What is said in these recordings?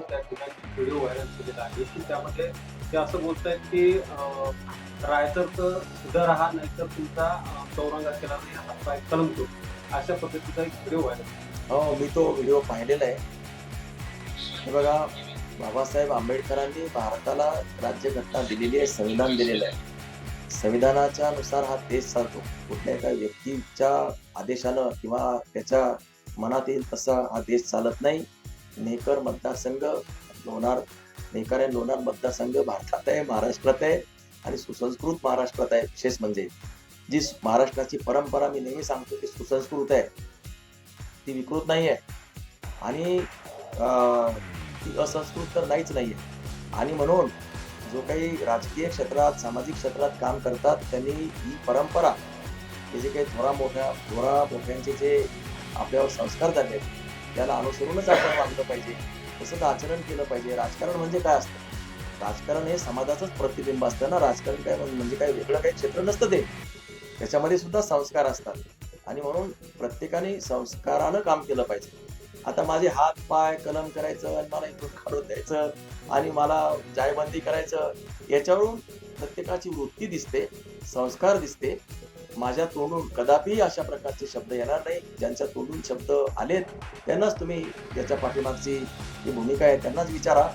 त्या ठिकाणी video viral केलेला आहे. की त्यामध्ये ते असं बोलतायत की रायतरचं रायचरचं हा नाही नाहीतर तुमचा चौरंगा केला नाही हातपाय कलमतो अशा पद्धतीचा एक व्हिडिओ व्हायरल हो मी तो व्हिडिओ पाहिलेला आहे. हे बघा बाबासाहेब आंबेडकरांनी भारताला राज्यघटना दिलेली आहे संविधान दिलेलं आहे. संविधानाच्या नुसार हा देश चालतो. कुठल्या एका व्यक्तीच्या आदेशानं किंवा त्याच्या मनात येईल तसा हा देश चालत नाही. नेकर मतदारसंघ लोणार नेकर आणि लोणार मतदारसंघ भारतात आहे महाराष्ट्रात आहे आणि सुसंस्कृत महाराष्ट्रात आहे विशेष म्हणजे. जी महाराष्ट्राची परंपरा मी नेहमी सांगतो की सुसंस्कृत आहे. ती विकृत नाही आहे. आणि ती असंस्कृत तर नाहीच नाही आहे आणि म्हणून जो काही राजकीय क्षेत्रात सामाजिक क्षेत्रात काम करतात त्यांनी ही परंपरा हे जे काही थोरा मोठ्या थोरा मोठ्यांचे जे आपल्यावर संस्कार झाले आहेत त्याला अनुसरूनच आपण वागलं पाहिजे. तसंच आचरण केलं पाहिजे. राजकारण म्हणजे काय असतं? राजकारण हे समाजाचंच प्रतिबिंब असतं ना. राजकारण काय म्हणजे काय वेगळं काही क्षेत्र नसतं ते. त्याच्यामध्ये सुद्धा संस्कार असतात. आणि म्हणून प्रत्येकाने संस्कारानं काम केलं पाहिजे. आता माझे हात पाय कलम करायचं आणि मला इथून काढून द्यायचं आणि मला जायबंदी करायचं याच्यावरून प्रत्येकाची वृत्ती दिसते संस्कार दिसते. माझ्या तोंडून कदापि अशा प्रकारचे शब्द येणार नाही. ज्यांच्या तोंडून शब्द आलेत त्यांनाच तुम्ही त्याच्या पाठीमागची जी भूमिका आहे त्यांनाच विचारा.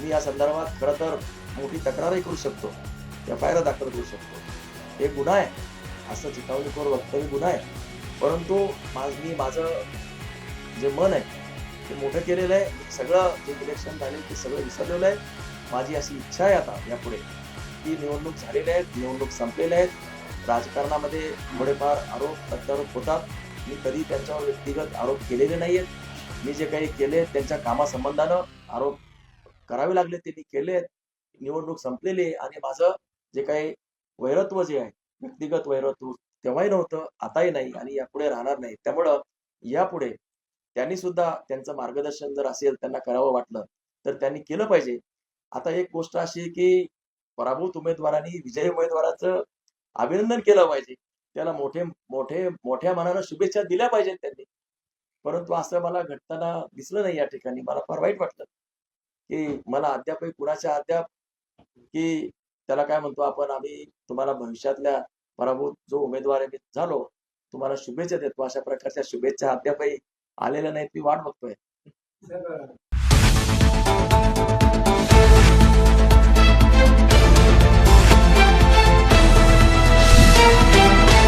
मी या संदर्भात खरं तर मोठी तक्रारही करू शकतो. एफ आय आर दाखल करू शकतो. हे गुन्हा आहे. असं चितावणीखोर वक्तव्य गुन्हा आहे. परंतु माझ मी माझं जे मन आहे ते मोठं केलेलं आहे. सगळं जे इलेक्शन झाले ते सगळं विसरलेलं आहे. माझी अशी इच्छा आहे आता यापुढे. की निवडणूक झालेल्या आहेत निवडणूक संपलेल्या आहेत. राजकारणामध्ये थोडेफार आरोप प्रत्यारोप होतात. मी कधी त्यांच्यावर व्यक्तिगत आरोप केलेले नाही आहेत मी जे काही केले त्यांच्या कामासंबंधानं आरोप करावे लागले ते मी केले. निवडणूक संपलेली आहे आणि माझं जे काही वैरत्व जे आहे व्यक्तिगत वैरत्व तेव्हाही नव्हतं आताही नाही आणि यापुढे राहणार नाही. त्यामुळं यापुढे त्यांनी सुद्धा त्यांचं मार्गदर्शन जर असेल त्यांना करावं वाटलं तर त्यांनी केलं पाहिजे. आता एक गोष्ट अशी आहे की पराभूत उमेदवारांनी विजयी उमेदवाराचं अभिनंदन केलं पाहिजे. त्याला मोठे मोठे मोठ्या मनानं शुभेच्छा दिल्या पाहिजेत त्यांनी. परंतु असं मला घडताना दिसलं नाही या ठिकाणी. मला फार वाईट वाटलं की मला अद्यापही कुणाच्या अद्याप की त्याला काय म्हणतो आपण आम्ही तुम्हाला भविष्यातल्या पराभूत जो उमेदवार आहे मी झालो तुम्हाला शुभेच्छा देतो. अशा प्रकारच्या शुभेच्छा अद्यापही आलेल्या नाहीत. मी वाट बघतोय.